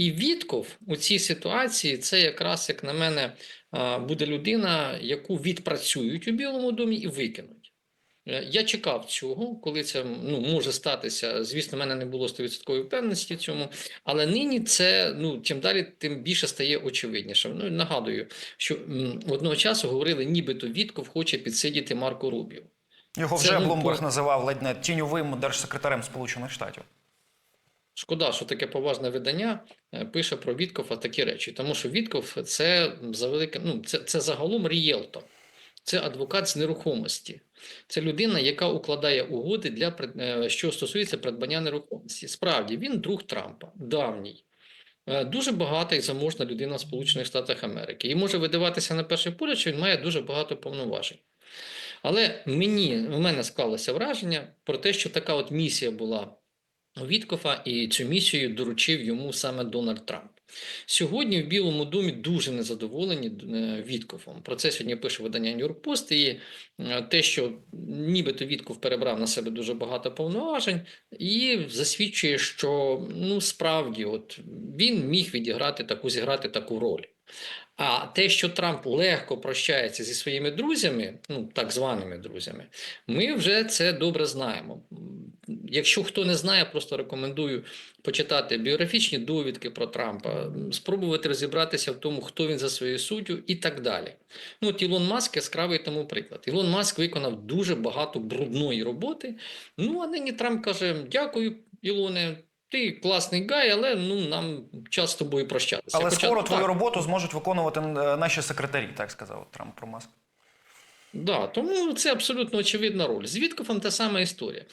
І Вітков у цій ситуації це якраз, як на мене, буде людина, яку відпрацюють у Білому домі і викинуть. Е, Я чекав цього, коли це ну, може статися. Звісно, в мене не було 100% впевненості в цьому, але нині це ну, чим далі, тим більше стає очевидніше. Ну, нагадую, що одного часу говорили, нібито Вітков хоче підсидіти Марко Рубіо. Його Це, вже ну, Блумберг по- називав ледь не тіньовим держсекретарем Сполучених Штатів. Шкода, що таке поважне видання е, пише про Віткофа такі речі, тому що Вітков це за велике, ну це, це загалом рієлтор, це адвокат з нерухомості, це людина, яка укладає угоди для е, що стосується придбання нерухомості. Справді він друг Трампа, давній. Е, Дуже багата і заможна людина в Сполучених Штатах Америки. І може видаватися на перший погляд, що він має дуже багато повноважень. Але мені в мене склалося враження про те, що така от місія була Віткофа, і цю місію доручив йому саме Дональд Трамп. Сьогодні в Білому домі дуже незадоволені е, Віткофом. Про це сьогодні пише видання Нью-Йорк Пост. І е, те, що нібито Вітков перебрав на себе дуже багато повноважень, і засвідчує, що ну справді, от він міг відіграти таку зіграти таку роль. А те, що Трамп легко прощається зі своїми друзями, ну так званими друзями, ми вже це добре знаємо. Якщо хто не знає, просто рекомендую почитати біографічні довідки про Трампа, спробувати розібратися в тому, хто він за своєю суттю і так далі. Ну, от Ілон Маск яскравий тому приклад. Ілон Маск виконав дуже багато брудної роботи. Ну, а нині Трамп каже: дякую, Ілоне. Ти класний гай, але ну нам час з тобою прощатися. Але Хоча, скоро так, твою роботу зможуть виконувати е, наші секретарі, так сказав Трамп про Маск. Да, тому це абсолютно очевидна роль. З Віткофом та сама історія.